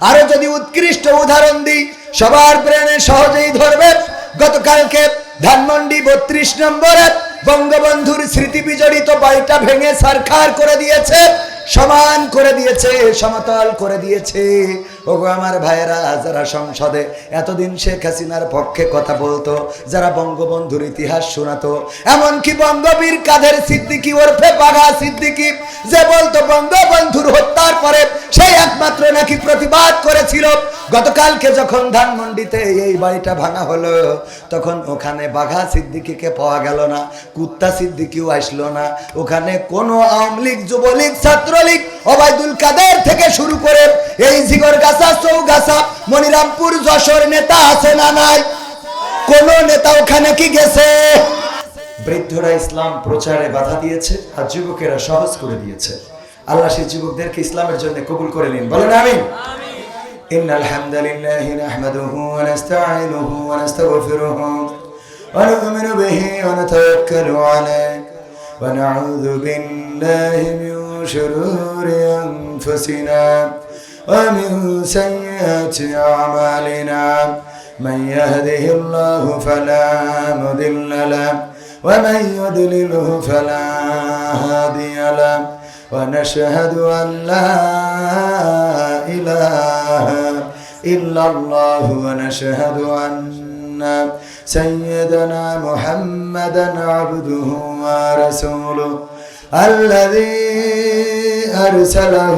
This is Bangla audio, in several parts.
আরও যদি উৎকৃষ্ট উদাহরণ দিই, সবার প্রেমে সহজেই ধরবে, গতকালকে ধানমন্ডি বত্রিশ নম্বরে বঙ্গবন্ধুর স্মৃতি বিজড়িত বাড়িটা ভেঙে সারখার করে দিয়েছে, সমান করে দিয়েছে, সমতল করে দিয়েছে। ওগো আমার ভাইয়েরা, যারা সংসদে এতদিন শেখ হাসিনার পক্ষে কথা বলতো, যারা বঙ্গবন্ধুর ইতিহাস শোনাতো, এমনকি বঙ্গবীর কাদের সিদ্দিকি, ওরফে বাঘা সিদ্দিকি, যে বলতো বঙ্গবন্ধুর হত্যার পরে সেই একমাত্র নাকি প্রতিবাদ করেছিল। গতকালকে যখন ধানমন্ডিতে এই বাড়িটা ভাঙা হলো, তখন ওখানে বাঘা সিদ্দিকিকে পাওয়া গেল না, কুত্তা সিদ্দিকিও আসলো না। ওখানে কোনো আওয়ামী লীগ, যুবলীগ, ছাত্রলীগ, ওবায়দুল কাদের থেকে শুরু করে এই জিগরগাছা চৌগাছা মনিরামপুর যশোর নেতা আছে না নাই কোন নেতা ওখানে কি গেছে বৃদ্ধরা ইসলাম প্রচারে বাধা দিয়েছে আর যুবকেরা সহজ করে দিয়েছে আল্লাহ সেই যুবকদেরকে ইসলামের জন্য কবুল করে নিন বলেন আমিন إن الحمد لله نحمده ونستعينه ونستغفره ونؤمن به ونتوكل عليه ونعوذ بالله من شرور أنفسنا ومن سيئات أعمالنا من يهده الله فلا مضل له ومن يضلله فلا هادي له ونشهد أن لا إله إلا الله ونشهد أن سيدنا محمدا عبده ورسوله الذي أرسله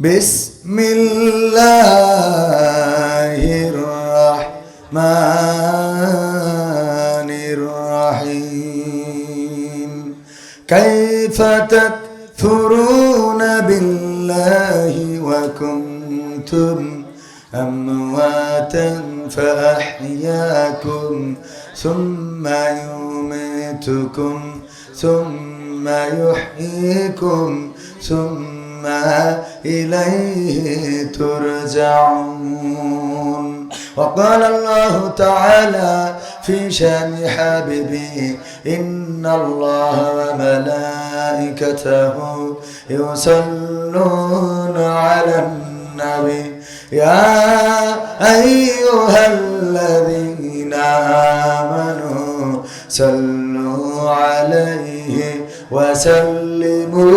بسم الله الرحمن الرحيم كيف تكفرون بالله وكنتم أمواتا فأحياكم ثم يميتكم ثم يحييكم ثم إليه ترجعون. وقال الله تعالى في شأن حبيبي إن الله وملائكته يصلون على النبي. يا أيها الذين آمنوا صلوا عليه وسلموا.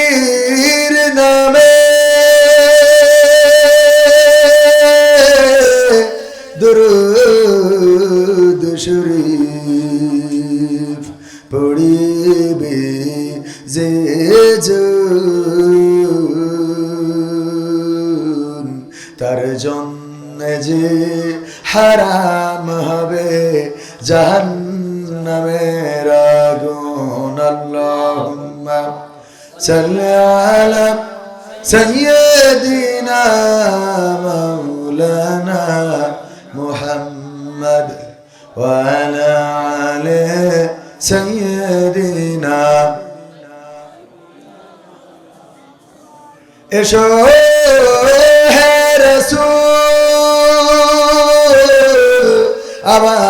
সাল্লি আলা سيدنا مولانا محمد وعلى آله سيدنا এসো হে রসূল আবার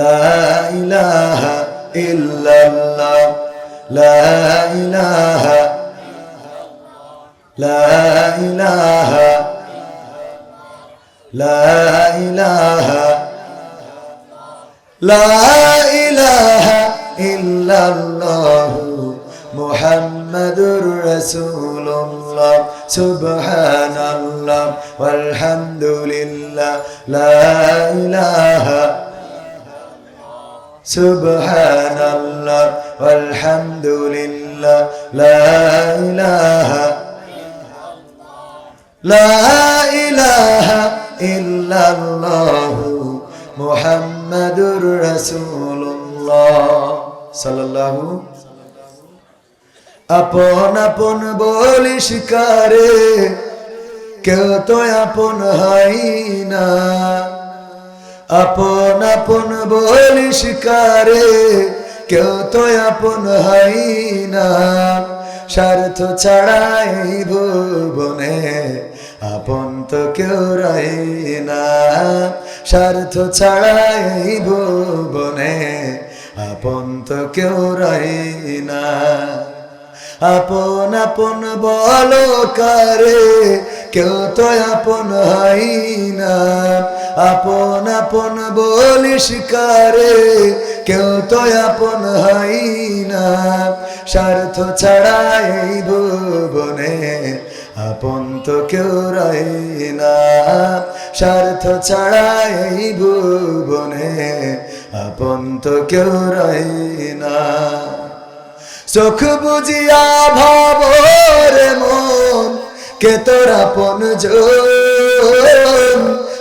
লা ইলাহা ইল্লাল্লাহ, লা ইলাহা লা ইলাহা লা ইলাহা লা ইলাহা সুবহানাল্লাহ, ওয়ালহামদুলিল্লাহ, লা ইলাহা سبحان الله والحمد لله لا إله لا إله إلا الله محمد رسول الله صلى الله আপন আপন বলি শিকারে কেউ তো আপন হয় না আপন আপন বলি শিকারে কেউ তো আপন হয় না। স্বার্থ ছাড়াই ভুবনে আপন তো কেউ রাই না। স্বার্থ ছাড়াই ভুবনে আপন তো কেউ রাই না। আপন আপন বলো কারে, কেউ তো আপন হয় না। আপন আপন বলিস কারে, কেউ তো আপন হয় না। স্বার্থ ছাড়া এই ভুবনে আপন তো কেউ রাই না। স্বার্থ ছাড়া এই ভুবনে আপন তো কেউ রাই না। চোখ বুঝিয়া ভাব রে মন, কে তোর আপন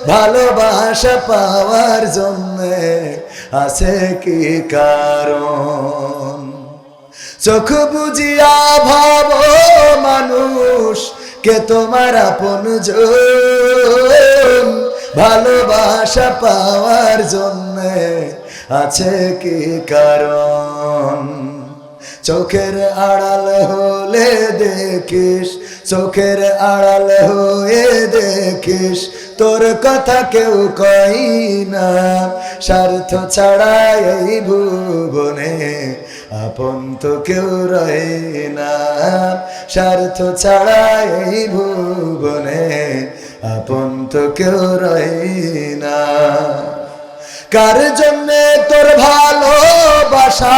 ভালোবাসা পাওয়ার জন্য আছে কি কারণ? চোখ বুঝিয়া ভাব মানুষ, কে তোমার আপন ভালোবাসা পাওয়ার জন্য আছে কি কারণ? চোখের আড়াল হলে দেখিস, চোখের আড়াল হয়ে দেখিস। তোর কথা কেউ কই না, স্বার্থ ছাড়া এই ভুবনে আপন তো কেউ রয়ে না। স্বার্থ ছাড়া এই ভুবনে আপন তো কেউ রয়ে না। কার জন্যে তোর ভালোবাসা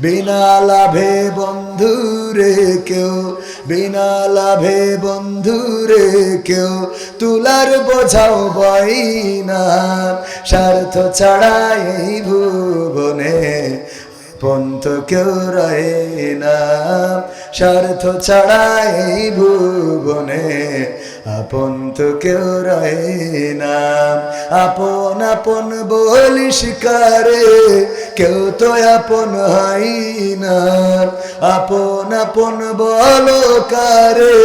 বিনা লাভে বন্ধু রে কেউ, বিনা লাভে বন্ধু রে কেউ, তুলার বোঝাও বই না। স্বার্থ ছাড়া এই ভুবনে পন্ত কেউ রয়ে না। স্বার্থ ছাড়া এই ভুবনে আপন তো কেউ রয়ে না। আপন আপন বলি শিকারে, কেউ তো আপন হয় না। আপন আপন বলো কারে,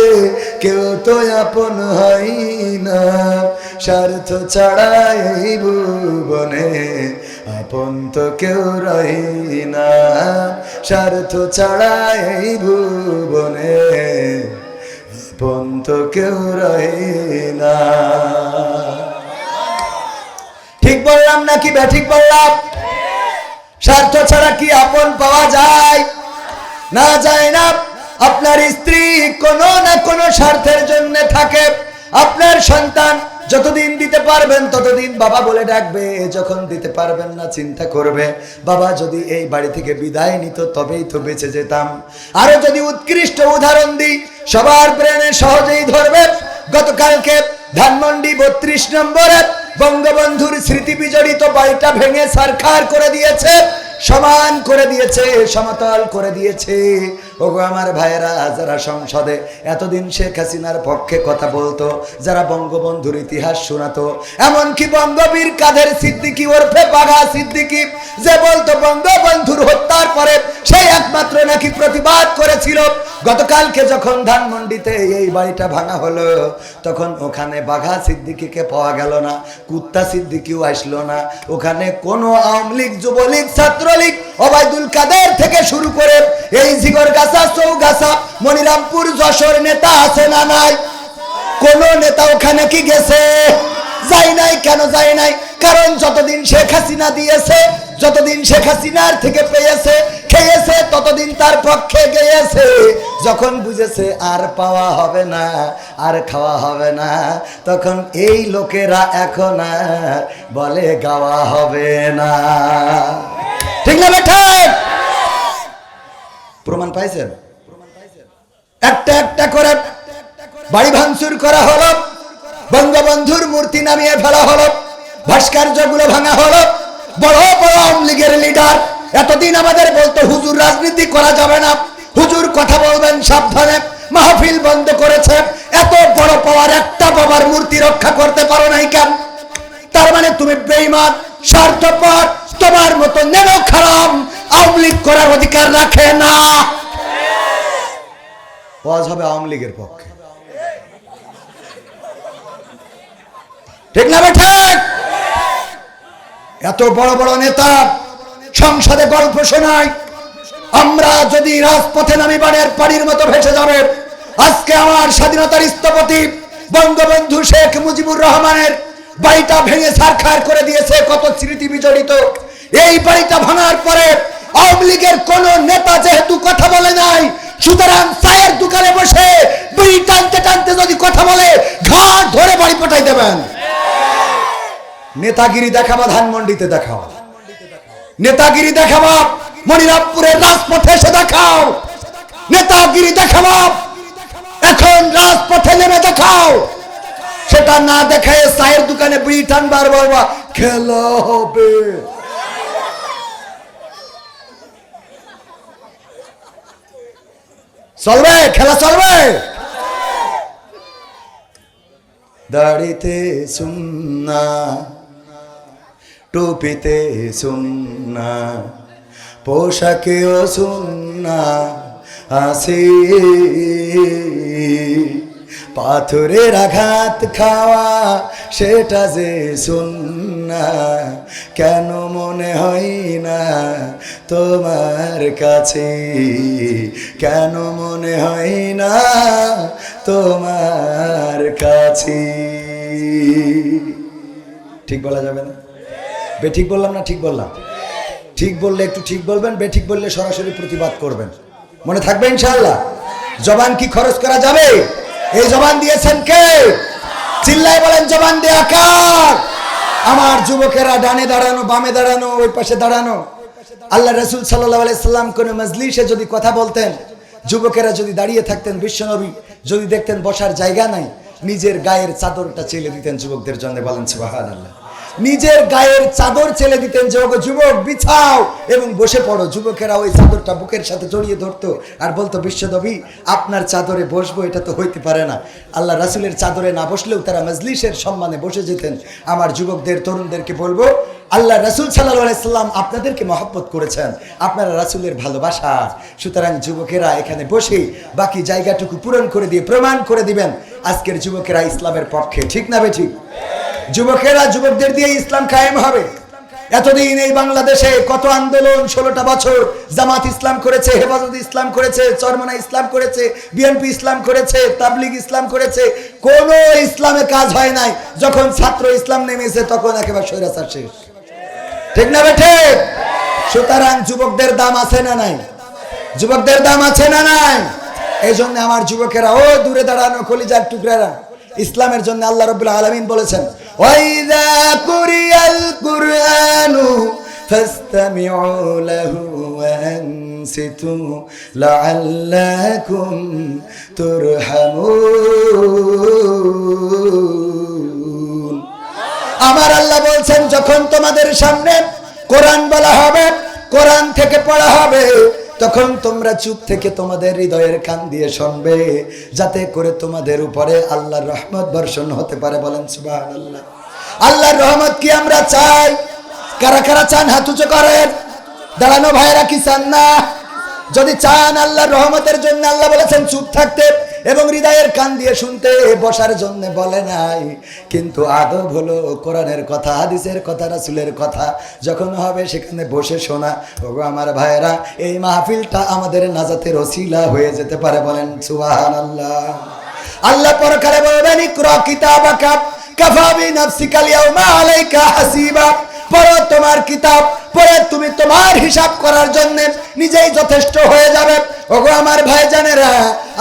কেউ তো আপন হয় না। স্বার্থ ছাড়া এই ভুবনে আপন তো কেউ রই না। স্বার্থ ছাড়া এই ভুবনে তো কেউ রহে না। ঠিক বললাম নাকি ব্যাঠিক বললাম? স্বার্থ ছাড়া কি আপন পাওয়া যায়? না যায় না। আপনার স্ত্রী কোনো না কোনো স্বার্থের জন্য থাকে। আপনার সন্তান যতদিন দিতে পারবেন, ততদিন বাবা বলে ডাকবে, যখন দিতে পারবেন না, চিন্তা করবে। বাবা যদি এই বাড়ি থেকে বিদায় নিত, তবেই তো বেঁচে যেতাম। আরও যদি উৎকৃষ্ট উদাহরণ দিই, সবার প্রেমে সহজেই ধরবে। গতকালকে ধানমন্ডি বত্রিশ নম্বরে বঙ্গবন্ধুর স্মৃতি বিজড়িত বাড়িটা ভেঙে সারখার করে দিয়েছে। সমান করে দিয়েছে, সমতল করে দিয়েছে। ওগো আমার ভাইয়েরা, যারা সংসদে এতদিন শেখ হাসিনার পক্ষে কথা বলতো, যারা বঙ্গবন্ধুর ইতিহাস শোনাতো, এমনকি বঙ্গবীর কাদের সিদ্দিকি ওরফে বাঘা সিদ্দিকি, যে বলতো বঙ্গবন্ধুর হত্যার পরে নাকি প্রতিবাদ করেছিল? গতকালকে যখন ধানমন্ডিতে এই বাড়িটা ভাঙা হলো, তখন ওখানে বাঘা সিদ্দিকিকে পাওয়া গেল না, কুত্তা সিদ্দিকিও আসলো না। ওখানে কোনো আওয়ামী লীগ, যুবলীগ, ছাত্রলীগ ওবায়দুল কাদের থেকে শুরু করে এই জিগর জিগরগাছা চৌগাছা, মনিরামপুর যশোর নেতা আছে না নাই? কোন নেতা ওখানে কি গেছে? যাই নাই, কেন যাই নাই? কারণ যতদিন শেখ হাসিনা দিয়েছে, যতদিন শেখ হাসিনার থেকে পেয়েছে, খেয়েছে, ততদিন তার পক্ষে গিয়েছে। যখন বুঝেছে আর পাওয়া হবে না, আর খাওয়া হবে না, তখন এই লোকেরা এখন আর বলে গাওয়া হবে না। ঠিক না বেঠা প্রমাণ পাইছেন? একটা একটা করে বাড়ি ভাঙচুর করা হলো। বঙ্গবন্ধুর মূর্তি নামিয়ে ফেলা হলো, ভাস্কর্যগুলো ভাঙা হলো। বড় বড় আওয়ামী লীগের লিডার, এতদিন আমাদের বলতো, হুজুর, রাজনীতি করা যাবে না। হুজুর কথা বলবেন সাবধানে। মাহফিল বন্ধ করেছে। এত বড় পাওয়ার, একটা বাবার মূর্তি রক্ষা করতে পারো নাই কেন? তার মানে তুমি বেইমান স্বার্থপর, তোমার মতো নেনো খারাপ আওয়ামী লীগ করার অধিকার রাখে না। ওয়াজ হবে আওয়ামী লীগের পক্ষে। ঠিক না ঠিক? এত বড় বড় নেতা সংসদে গল্প শোনায়। আমরা যদি রাজপথে নামি বানের পানির মতো ভেসে যাবে, আজকে আমার স্বাধীনতার স্থপতি বঙ্গবন্ধু শেখ মুজিবুর রহমানের বাড়িটা ভেঙে সারখার করে দিয়েছে, কত স্মৃতি বিজড়িত। এই বাড়িটা ভাঙার পরে আওয়ামী লীগের কোন নেতা যেহেতু কথা বলে নাই, সুতরাং চায়ের দোকানে বসে বিড়ি টানতে টানতে যদি কথা বলে ঘাট ধরে বাড়ি পাঠাই দেবেন। নেতাগিরি দেখাবা ধানমন্ডিতে দেখাও। নেতাগিরি দেখাবা মনিরামপুরের রাজপথে এসে দেখাও। নেতাগিরি দেখাবা এখন রাজপথে নেমে দেখাও। সেটা না দেখায় চায়ের দোকানে বিড়ি টানবার বলবা, খেলা হবে। চলবে? খেলা চলবে? দাড়িতে সুন্না টুপিতে সুন্না, পোশাকেও সুন্না আসি পাথরের আঘাত খাওয়া সেটা যে সুন্না, কেন মনে হয় না তোমার কাছে? কেন মনে হয় না তোমার কাছে? ঠিক বলা যাবে না? বে, ঠিক বললাম না? ঠিক বললাম। ঠিক বললে একটু ঠিক বলবেন, বে, ঠিক বললে সরাসরি প্রতিবাদ করবেন। মনে থাকবে ইনশাআল্লাহ? জবান কি খরচ করা যাবে? এই জবান দিয়েছেন কে? চিল্লায় বলেন, জবান দেয়া কার? আমার যুবকেরা ডানে দাঁড়ানো, বামে দাঁড়ানো, ওই পাশে দাঁড়ানো। আল্লাহ রসুল আলাইসাল্লাম কোন মজলিসে যদি কথা বলতেন, যুবকেরা যদি দাঁড়িয়ে থাকতেন, বিশ্বনবী যদি দেখতেন বসার জায়গা নাই, নিজের গায়ের চাদরটা চেলে দিতেন যুবকদের জন্য বলেন সুবাহান আল্লাহ নিজের গায়ের চাদর চেলে দিতেন যে, ওগো যুবক, বিছাও। এবং বসে পড়ো। যুবকেরা ওই চাদরটা বুকের সাথে জড়িয়ে ধরতো। আর বলতো, বিশ্বনবী, আপনার চাদরে বসবো, এটা তো হইতে পারে না। আল্লাহ রাসুলের চাদরে না বসলেও তারা মজলিসের সম্মানে বসে যেতেন। আমার যুবকদের, তরুণদেরকে বলব, আল্লাহ রাসুল সাল্লাহ সাল্লাম আপনাদেরকে মহব্বত করেছেন। আপনারা রাসুলের ভালোবাসা। সুতরাং যুবকেরা এখানে বসে বাকি জায়গাটুকু পূরণ করে দিয়ে প্রমাণ করে দিবেন। আজকের যুবকেরা ইসলামের পক্ষে, ঠিক না বে ঠিক? যুবকেরা, যুবকদের দিয়ে ইসলাম কায়েম হবে। এতদিন এই বাংলাদেশে কত আন্দোলন, ষোলোটা বছর জামাত ইসলাম করেছে, হেফাজত ইসলাম করেছে, চরমনা ইসলাম করেছে, বিএনপি ইসলাম করেছে, তাবলিগ ইসলাম করেছে, কোন ইসলামে কাজ হয় নাই। যখন ছাত্র ইসলাম নেমেছে, তখন একেবারে স্বৈরাচার শেষ। ঠিক না বেঠে সুতরাং যুবকদের দাম আছে না নাই? যুবকদের দাম আছে না নাই? এই জন্য আমার যুবকেরা, ও দূরে দাঁড়ানো কলিজার টুকরারা, ইসলামের জন্য আল্লাহ রবুল্লা আলমিন বলেছেন ওয়াইদা কুরিয়াল কুরআনু فاستمعوا له وانصتوا لعلكم ترحمون আমার আল্লাহ বলছেন যখন তোমাদের সামনে কোরআন বলা হবে কোরআন থেকে পড়া হবে তখন তোমরা চুপ থেকে তোমাদের হৃদয়ের কান দিয়ে শুনবে, যাতে করে তোমাদের উপরে আল্লাহর রহমত বর্ষণ হতে পারে। বলেন, সুবহানাল্লাহ। আল্লাহর রহমত কি আমরা চাই? কারা কারা চান হাত উঁচু করেন? দাঁড়ানো ভাইরা কি চান না? যদি চান আল্লাহর রহমতের জন্য আল্লাহ বলেছেন, চুপ থাকতে এবং হৃদয়ের কান দিয়ে শুনতে বসার জন্য বলে নাই। কিন্তু আদব হলো কোরআনের কথা, হাদিসের কথা, রাসুলের কথা। যখন হবে সেখানে বসে শোনা, ওগো আমার ভাইয়েরা, এই মাহফিলটা আমাদের নাজাতের ওসিলা হয়ে যেতে পারে বলেন সুবাহান আল্লাহ আল্লাহ পরকালে বলবেন, ইকরা কিতাবাকা, কাফা বিনাফসিকাল ইয়াউমা আলাইকা হাসিবা। পড়ো তোমার কিতাব, পড়ে তুমি তোমার হিসাব করার জন্য নিজেই যথেষ্ট হয়ে যাবে। ওগো আমার ভাই জানেরা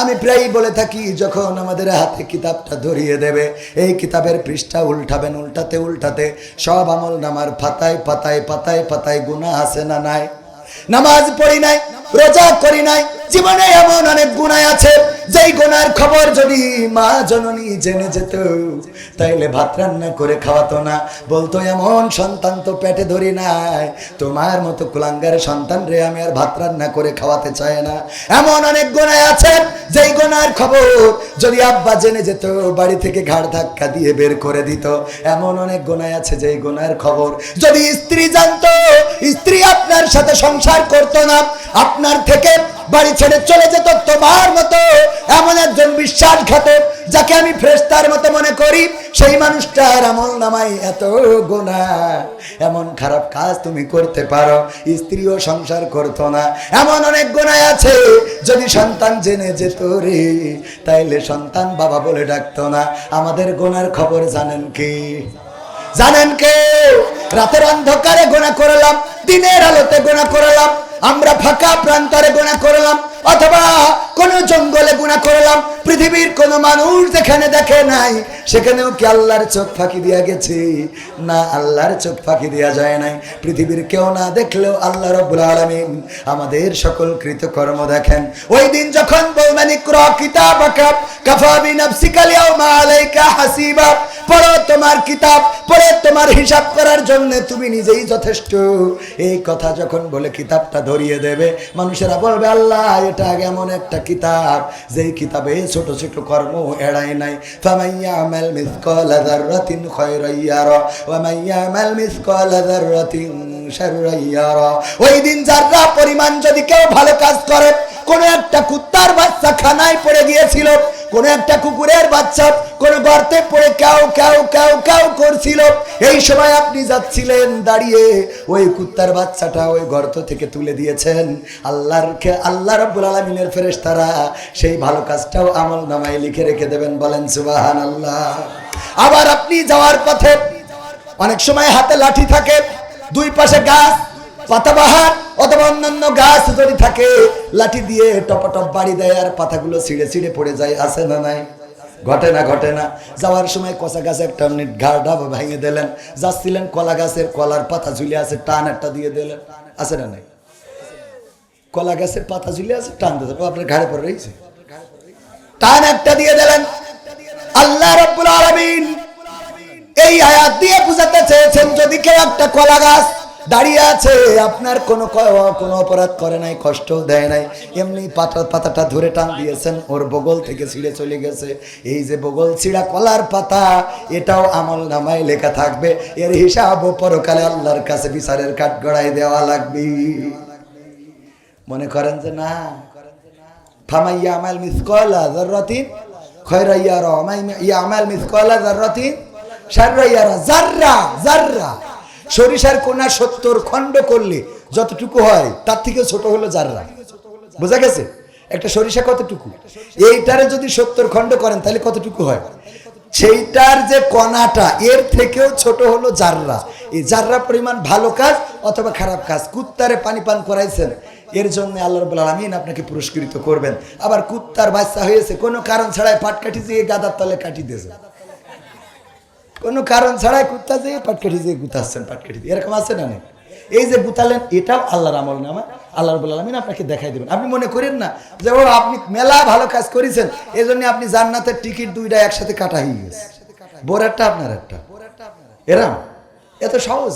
আমি প্রায়ই বলে থাকি, যখন আমাদের হাতে কিতাবটা ধরিয়ে দেবে, এই কিতাবের পৃষ্ঠা উল্টাবেন, উল্টাতে উল্টাতে, সব আমল নামার পাতায় পাতায় পাতায় পাতায় গুণা আছে না নাই? নামাজ পড়ি নাই, রোজা করি নাই, জীবনে এমন অনেক গুণায় আছে, যেই গুনার খবর যদি মা জননী জেনে যেত, তাইলে ভাত রান্না করে খাওয়াতো না। বলতো, এমন সন্তান তো পেটে ধরি নাই, তোমার মতো কুলাঙ্গার সন্তান রে আমি আর ভাত রান্না করে খাওয়াতে চাই না। এমন অনেক গোনায় আছে, যেই গোনার খবর যদি আব্বা জেনে যেত, বাড়ি থেকে ঘাড় ধাক্কা দিয়ে বের করে দিত। এমন অনেক গোনায় আছে, যেই গোনার খবর যদি স্ত্রী জানতো স্ত্রী আপনার সাথে সংসার করতো না, আপনার থেকে বাড়ি ছেড়ে চলে যেত তোমার মতো। এমন একজন বিশ্বাসঘাতক যাকে আমি ফ্রেস্তার মতো মনে করি, সেই মানুষটার আমল নামাই এত গোনা এমন খারাপ কাজ তুমি করতে পারো, স্ত্রীও সংসার করতো না। এমন অনেক গোনায় আছে, যদি সন্তান জেনে যেত রে, তাইলে সন্তান বাবা বলে ডাকতো না। আমাদের গোনার খবর জানেন কি? জানেন কে? রাতের অন্ধকারে গোনা করলাম, দিনের আলোতে গোনা করলাম, আমরা ফাঁকা প্রান্তরে গোনা করলাম, অথবা কোন জঙ্গলে গুণা করলাম পৃথিবীর কোন মানুষ যেখানে দেখে নাই, সেখানেও কি আল্লাহর চোখ ফাঁকি দিয়া গেছে? না, আল্লাহর চোখ ফাঁকি দেওয়া যায় নাই। পৃথিবীর কেউ না দেখলেও আল্লাহ রব্বুল আলামিন আমাদের সকল কৃতকর্ম দেখেন। ওই দিন যখন বৌমানি ক্র কিতাবাকা কাফা বিনাফসিকা লিয়াউমা আলাইকা হাসিবা, পড়ো তোমার কিতাব, পড়ে তোমার হিসাব করার জন্য তুমি নিজেই যথেষ্ট। এই কথা যখন বলে কিতাবটা ধরিয়ে দেবে, মানুষেরা বলবে, আল্লাহ, এটা এমন একটা কিতাব, যেই কিতাবে ছোট ছোট কর্ম এড়াই নাই। ফামাইয়া আমাল মিসকাল যাররাতিন খায়রান ইয়ারা ওয়া আমাল মিসকাল যাররাতিন রতিন সারুরাইয়ার ওই দিন যার পরিমাণ যদি কেউ ভালো কাজ করে কোন একটা কুত্তার বাচ্চা খানায় পড়ে গিয়েছিল, কোন একটা কুকুরের বাচ্চা কোন গর্তে পড়ে কাউ কাউ কাউ কাউ করছিল। এই সময় আপনি যাচ্ছিলেন দাঁড়িয়ে, ওই কুত্তার বাচ্চাটা ওই গর্ত থেকে তুলে দিয়েছেন। আল্লাহর আল্লাহ রব্বুল আলমিনের ফেরেশতারা সেই ভালো কাজটাও আমল নামায় লিখে রেখে দেবেন, বলেন সুবাহান আল্লাহ আবার আপনি যাওয়ার পথে অনেক সময় হাতে লাঠি থাকে, দুই পাশে গাছ পাতাবাহার অথবা অন্যান্য গাছ যদি থাকে, লাঠি দিয়ে টপ টপ বাড়ি দেয় আর পাতাগুলো ছিঁড়ে ছিঁড়ে পড়ে যায় আসে না নাই? ঘটে না ঘটে না। যাওয়ার সময় কচা গাছে একটা ঘাড় ডাবা ভেঙে দিলেন। যাচ্ছিলেন কলা গাছের কলার পাতা ঝুলে আছে, টান একটা দিয়ে দিলেন। আছে না নাই? কলা গাছের পাতা ঝুলে আছে, টান দিতে আপনার ঘাড়ে পড়ে রয়েছে? টান একটা দিয়ে দিলেন। আল্লাহ রব্বুল আলামিন এই আয়াত দিয়ে বুঝাতে চেয়েছেন, যদি কেউ একটা কলা গাছ দাঁড়িয়ে আছে, আপনার কোনো কোনো অপরাধ করে নাই কষ্ট দেয় নাই। এমনি পাতা পাতাটা ধরে টান দিয়েছেন, ওর বগল থেকে ছিঁড়ে চলে গেছে। এই যে বগল ছিঁড়া কলার পাতা, এটাও আমল নামায় লেখা থাকবে। এর হিসাব পরকালে আল্লাহর কাছে বিচারের কাঠ গড়াই দেওয়া লাগবে। মনে করেন যে না। ফামাইয়া আমাল মিসকলা জাররাতিন খয়রা ইয়ারা আমাই- ইয়া আমাল মিসকলা জাররাতিন শাররা ইয়ারা জাররা জাররা সরিষার কোনা সত্তর খণ্ড করলে যতটুকু হয়, তার থেকে ছোট হলো জাররা বোঝা গেছে? একটা সরিষা কতটুকু? এইটারে যদি সত্তর খণ্ড করেন, তাহলে কতটুকু হয়? সেইটার যে কণাটা, এর থেকেও ছোট হলো জাররা এই জাররা পরিমাণ ভালো কাজ অথবা খারাপ কাজ, কুত্তারে পানি পান করাইছেন, এর জন্য আল্লাহ রব্বুল আলামিন আপনাকে পুরস্কৃত করবেন। আবার কুত্তার বাচ্চা হয়েছে, কোনো কারণ ছাড়াই পাট কাঠি দিয়ে গাদার তলে কাটি দিয়েছে। কোনো কারণ ছাড়াই কুত্তা দিয়ে পাটকাঠি দিয়ে গুতাচ্ছেন পাটকাঠি দিয়ে। এরকম আছে না নেই এই যে গুতালেন, এটাও আল্লাহর আমল নামা আল্লাহ রবুল আলমিন আপনাকে দেখাই দেবেন। আপনি মনে করেন না যে, ও, আপনি মেলা ভালো কাজ করেছেন এই জন্য আপনি জান্নাতের টিকিট দুইটা একসাথে কাটা হয়ে গেছে। বোর একটা, আপনার একটা। এরাম? এত সহজ?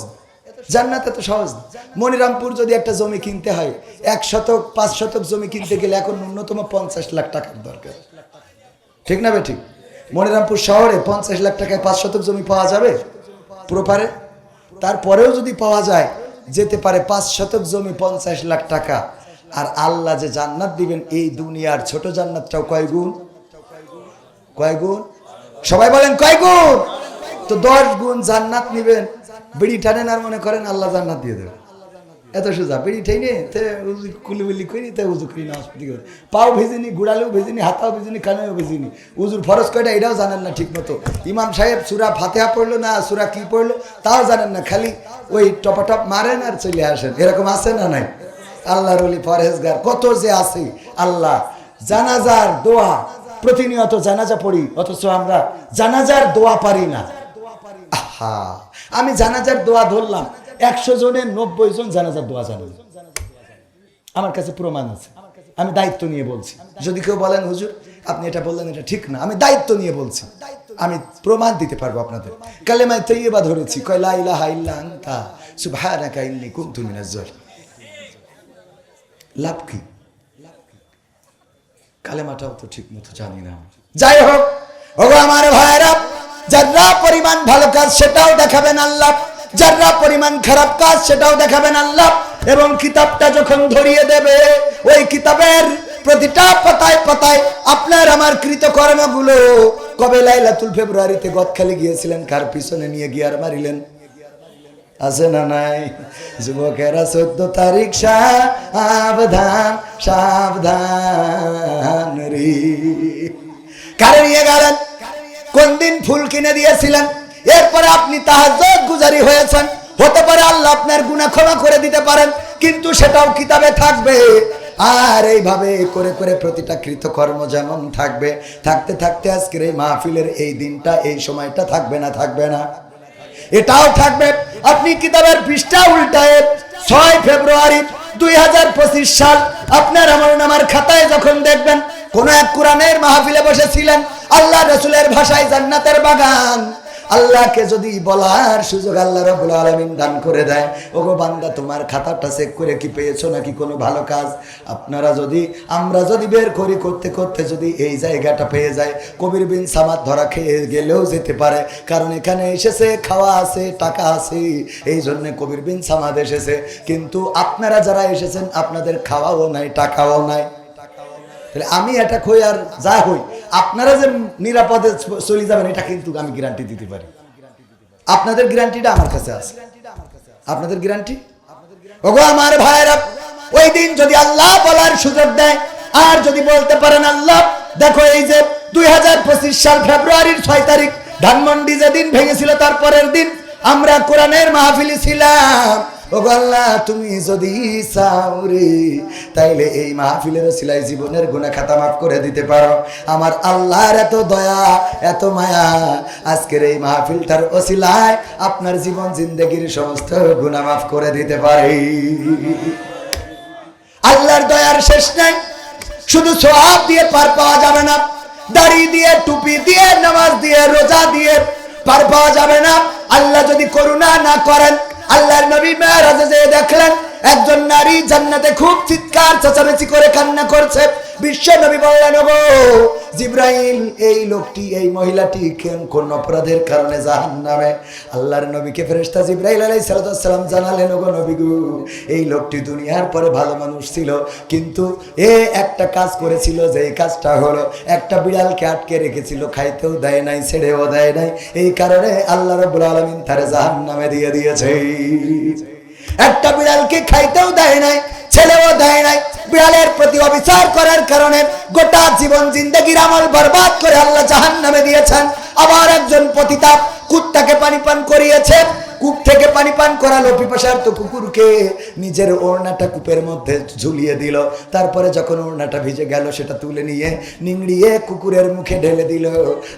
জান্নাত এত সহজ? মনিরামপুর যদি একটা জমি কিনতে হয়, এক শতক, পাঁচ শতক জমি কিনতে গেলে এখন ন্যূনতম পঞ্চাশ লাখ টাকার দরকার। ঠিক না বে ঠিক? মনিরামপুর শহরে পঞ্চাশ লাখ টাকায় পাঁচ শতক জমি পাওয়া যাবে? প্রপারে তারপরেও যদি পাওয়া যায়, যেতে পারে পাঁচ শতক জমি পঞ্চাশ লাখ টাকা। আর আল্লাহ যে জান্নাত দিবেন, এই দুনিয়ার ছোট জান্নাতটাও কয় গুণ? কয় গুণ? সবাই বলেন, কয় গুণ? তো দশ গুণ জান্নাত নিবেন। বিড়ি টানেন আর মনে করেন আল্লাহ জান্নাত দিয়ে দেবেন। এত সোজা বিড়ি ঠেনে তে কুলিবিলি করি তে উজু করি নামাজ পড়তে গেলে। পাও ভেজিনি, গুড়ালেও ভেজিনি, হাতাও ভেজিনি, কানেও ভেজিনি। উজুর ফরজ কয়টা এটাও জানেন না ঠিক মতো ইমাম সাহেব সুরা ফাতেহা পড়ল না, সুরা কি পড়ল, তাও জানেন না, খালি ওই টপাটপ মারেন আর চলে আসেন। এরকম আছে না নাই? আল্লাহর অলি পরহেজগার, কত যে আছে আল্লাহ। জানাজার দোয়া, প্রতিনিয়ত জানাজা পড়ি, অথচ আমরা জানাজার দোয়া পারি না। আমি জানাজার দোয়া ধরলাম। একশো জনের নব্বই জন জানাজার দোয়া জানেন। আমার কাছে প্রমাণ আছে। আমি দায়িত্ব নিয়ে বলছি। যদি কেউ বলেন, হুজুর, আপনি এটা বললেন, এটা ঠিক না। আমি দায়িত্ব নিয়ে বলছি। আমি প্রমাণ দিতে পারব আপনাদের। কালেমায় তৈবা ধরেছি। কয়লা ইলাহা ইল্লা আনতা, সুবহানাকা ইন্নী কুনতু লাভ কি? কালেমাটাও তো ঠিক মতো জানি না যাই হোক, ওগো আমার ভাইরা যারা পরিমাণ ভালো কাজ, সেটাও দেখাবেন আল্লাহ। যারা পরিমাণ খারাপ কাজ সেটাও দেখাবেন আল্লাহ। এবং কিতাবটা যখন ধরিয়ে দেবে, ওই কিতাবের প্রতিটা পাতায় পাতায় আপনার আমার কৃতকর্মগুলো কবে লাইলাতুল ফেব্রুয়ারিতে গদখালি গিয়েছিলেন, কার পিছনে নিয়ে গিয়ার মারিলেন? আছে না নাই? যুবকেরা চোদ্দ তারিখ সাবধান সাবধান রে। নিয়ে গেলেন? কোন দিন ফুল কিনে দিয়েছিলেন? এরপরে আপনি তাহাজ্জুদ গুজারি হয়েছেন। হতে পারে আল্লাহ আপনার গুনাহ ক্ষমা করে দিতে পারেন, কিন্তু সেটাও কিতাবে থাকবে। আর এইভাবে করে করে প্রতিটা কৃতকর্ম যেমন থাকবে, থাকতে থাকতে আজকের এই মাহফিলের এই দিনটা, এই সময়টা থাকবে না থাকবে না। এটাও থাকবে। আপনি কিতাবের পৃষ্ঠা উল্টায়, ছয় ফেব্রুয়ারি দুই হাজার পঁচিশ সাল আপনার আমার নামার খাতায় যখন দেখবেন, কোন এক কোরআনের মাহফিলে বসেছিলেন, আল্লাহ রসুলের ভাষায় জান্নাতের বাগান। আল্লাহকে যদি বলার সুযোগ আল্লাহ রবুল আলমিন দান করে দেয়, ওগো বান্দা, তোমার খাতাটা চেক করে কি পেয়েছ নাকি কোনো ভালো কাজ? আপনারা যদি, আমরা যদি বের করি, করতে করতে যদি এই জায়গাটা পেয়ে যায়, কবির বিন সামাদ ধরা খেয়ে গেলেও যেতে পারে। কারণ এখানে এসেছে, খাওয়া আছে, টাকা আছে, এই জন্যে কবির বিন সামাদ এসেছে। কিন্তু আপনারা যারা এসেছেন, আপনাদের খাওয়াও নাই, টাকাও নাই। তাহলে আমি এটা কই আর যা হই, আপনারা যে নিরাপদে চলে যাবেন, এটা কিন্তু আমি গ্যারান্টি দিতে পারি। আপনাদের গ্যারান্টিটা আমার কাছে আছে। আপনাদের গ্যারান্টি ওগো আমার ভাইরা ওই দিন যদি আল্লাহ বলার সুযোগ দেয়, আর যদি বলতে পারেন আল্লাহ, দেখো এই যে দুই হাজার পঁচিশ সাল ফেব্রুয়ারির ছয় তারিখ, ধানমন্ডি যেদিন ভেঙেছিল, তারপরের দিন আমরা কোরআনের মাহফিলি ছিলাম। তুমি যদি চাও রে, তাইলে এই মাহফিলের সিলাই জীবনের খাতা মাফ করে দিতে পারো। আমার আল্লাহর এত দয়া, এত মায়া, আজকের এই মাহফিলটার আপনার জীবন, জিন্দগির সমস্ত গুণা মাফ করে দিতে পারে। আল্লাহর দয়ার শেষ নাই, শুধু সোহাব দিয়ে পার পাওয়া যাবে না, দাড়ি দিয়ে, টুপি দিয়ে, নামাজ দিয়ে, রোজা দিয়ে পার পাওয়া যাবে না। আল্লাহ যদি করুণা না করেন আল্লাহর নবী মেয়ারাজে দেখলেন একজন নারী জান্নাতে খুব চিৎকার, চেঁচামেচি করে কান্না করছে। বিশ্ব নবী বললেন গো জিব্রাইল, এই লোকটি, এই মহিলাটি কেন- অপরাধের কারণে জাহান নামে আল্লাহর নবীকে ফেরেশতা জিব্রাইল আলাই সালাম জানালেন গো নবী গো, এই লোকটি দুনিয়ার পরে ভালো মানুষ ছিল, কিন্তু এ একটা কাজ করেছিল যে এই কাজটা হলো, একটা বিড়ালকে আটকে রেখেছিল, খাইতেও দেয় নাই, ছেড়েও দেয় নাই। এই কারণে আল্লাহ রব্বুল আলমিন তারে জাহান নামে দিয়ে দিয়েছে। একটা বিড়ালকে খাইতেও দেয় নাই, ছেলেও দেয় নাই। বিড়ালের প্রতি অবিচার করার কারণে গোটা জীবন জিন্দগির আমল বরবাদ করে আল্লাহ জাহান নামে দিয়েছেন। আবার একজন পতিতা কুত্তাকে পানি পান করিয়েছে কূপ থেকে পানি পান করালো, পিপাসার্থ কুকুরকে নিজের ওড়নাটা কূপের মধ্যে ঝুলিয়ে দিল। তারপরে যখন ওড়নাটা ভিজে গেল, সেটা তুলে নিয়ে নিংড়িয়ে কুকুরের মুখে ঢেলে দিল।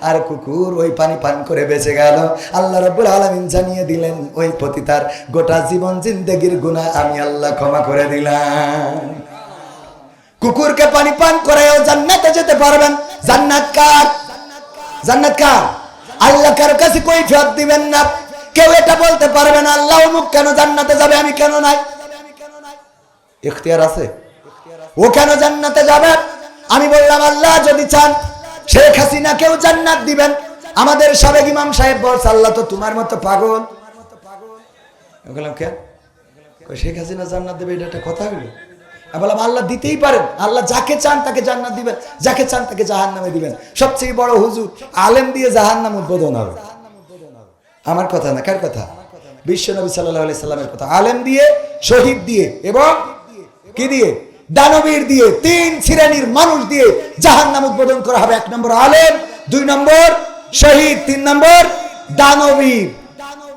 আর কুকুর ওই পানি পান করে বেঁচে গেল। আল্লাহ রব্বুল আলমিন জানিয়ে দিলেন, ওই পতিতার গোটা জীবন জিন্দগির গুণা আমি আল্লাহ ক্ষমা করে দিলাম। কুকুরকে পানি পান করেও জান্নাতে যেতে পারবেন। জান্নাত কার? জান্নাত কার? আল্লাহ কারও কাছে কই ফেরত দিবেন না? কেউ এটা বলতে পারবে না, আল্লাহ অমুক কেন জান্নাতে যাবে, আমি কেন নাই? এখতিয়ার আছে? ও কেন জান্নাতে যাবে? আমি বললাম, আল্লাহ যদি চান, শেখ হাসিনা কেউ জান্নাত দিবেন। আমাদের সাবেক ইমাম সাহেব বলছে, আল্লাহ তো তোমার মতো পাগল। বললাম শেখ হাসিনা জান্নাত দেবে, এটা একটা কথা হলো বললাম, আল্লাহ দিতেই পারেন। আল্লাহ যাকে চান তাকে জান্নাত দিবেন, যাকে চান তাকে জাহান নামে দিবেন। সবচেয়ে বড় হুজুর আলেম দিয়ে জাহান নাম উদ্বোধন হবে। আমার কথা না, কার কথা? বিশ্ব নবী সাল্লাহ সাল্লামের কথা। আলেম দিয়ে, শহীদ দিয়ে এবং কি দিয়ে? দানবীর দিয়ে, তিন শ্রেণির মানুষ দিয়ে জাহান নাম উদ্বোধন করা হবে। এক নম্বর আলেম, দুই নম্বর শহীদ, তিন নম্বর দানবীর।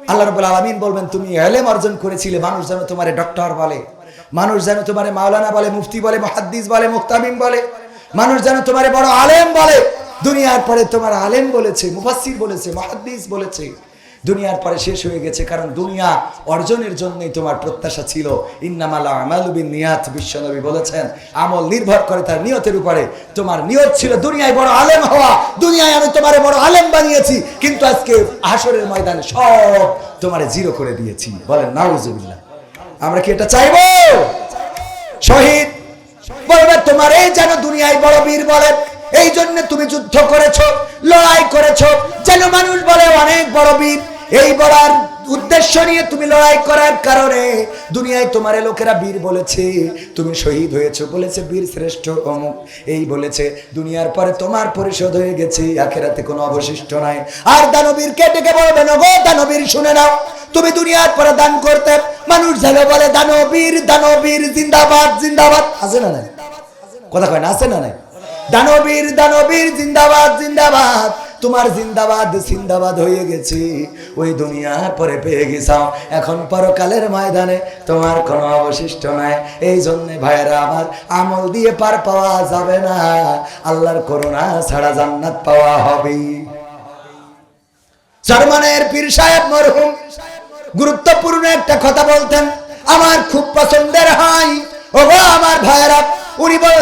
আল্লাহ রবুল আলমিন বলবেন, তুমি এলেম অর্জন করেছিলে, মানুষ যেন তোমারে ডক্টর বলে। মানুষ যেন তোমারে মাওলানা বলে, মুফতি বলে, মহাদ্দিস বলে, মুক্তামিম বলে, মানুষ যেন তোমারে বড় আলেম বলে। দুনিয়ার পরে তোমার আলেম বলেছে, মুফাসসির বলেছে, মহাদ্দিস বলেছে। দুনিয়ার পরে শেষ হয়ে গেছে, কারণ দুনিয়া অর্জনের জন্যই তোমার প্রত্যাশা ছিল। ইন্নামালা আমালুবিন নিয়াত বিশ্বনবী বলেছেন, আমল নির্ভর করে তার নিয়তের উপরে। তোমার নিয়ত ছিল দুনিয়ায় বড় আলেম হওয়া। দুনিয়ায় আমি তোমারে বড় আলেম বানিয়েছি, কিন্তু আজকে হাসরের ময়দানে সব তোমারে জিরো করে দিয়েছি। বলেন, নাউজুবিল্লাহ। আমরা কি এটা চাইব? শহীদ, বলবে, তোমার এই যেন দুনিয়ায় বড় বীর বলে, এই জন্য তুমি যুদ্ধ করেছ, লড়াই করেছ, যেন মানুষ বলে অনেক বড় বীর। এই বলার উদ্দেশ্য নিয়ে তুমি লড়াই করার কারণে দুনিয়ায় তোমার লোকেরা বীর বলেছে। তুমি শহীদ হয়েছো বলেছে, বীর শ্রেষ্ঠ অমুক। এই বলেছে, দুনিয়ার পরে তোমার পরিশোধ হয়ে গেছে, আখেরাতে কোনো অবশিষ্ট নাই। আর দানবীর কে ডেকে বলবে না গো দানবীর শুনে নাও। তুমি দুনিয়ার পরে দান করতে মানুষ যেন বলে, দানবীর দানবীর, জিন্দাবাদ জিন্দাবাদ। আছে না নাই? কথা কয় না, আছে না নাই? দানবীর দানবীর, জিন্দাবাদ জিন্দাবাদ। তোমার জিন্দাবাদ জিন্দাবাদ হয়ে গেছে। ওই দুনিয়ার পরে পেয়ে গেছাও। এখন পরকালের ময়দানে তোমার কোনো অবশিষ্ট নাই। এই জন্য ভাইয়েরা, আমার আমল দিয়ে পার পাওয়া যাবে না। আল্লাহর করুণা ছাড়া জান্নাত পাওয়া হবে জার্মানের পীর সাহেব মরহুম গুরুত্বপূর্ণ একটা কথা বলতেন, আমার খুব পছন্দের হয়। ওগো আমার ভাইয়েরা, উনি বললেন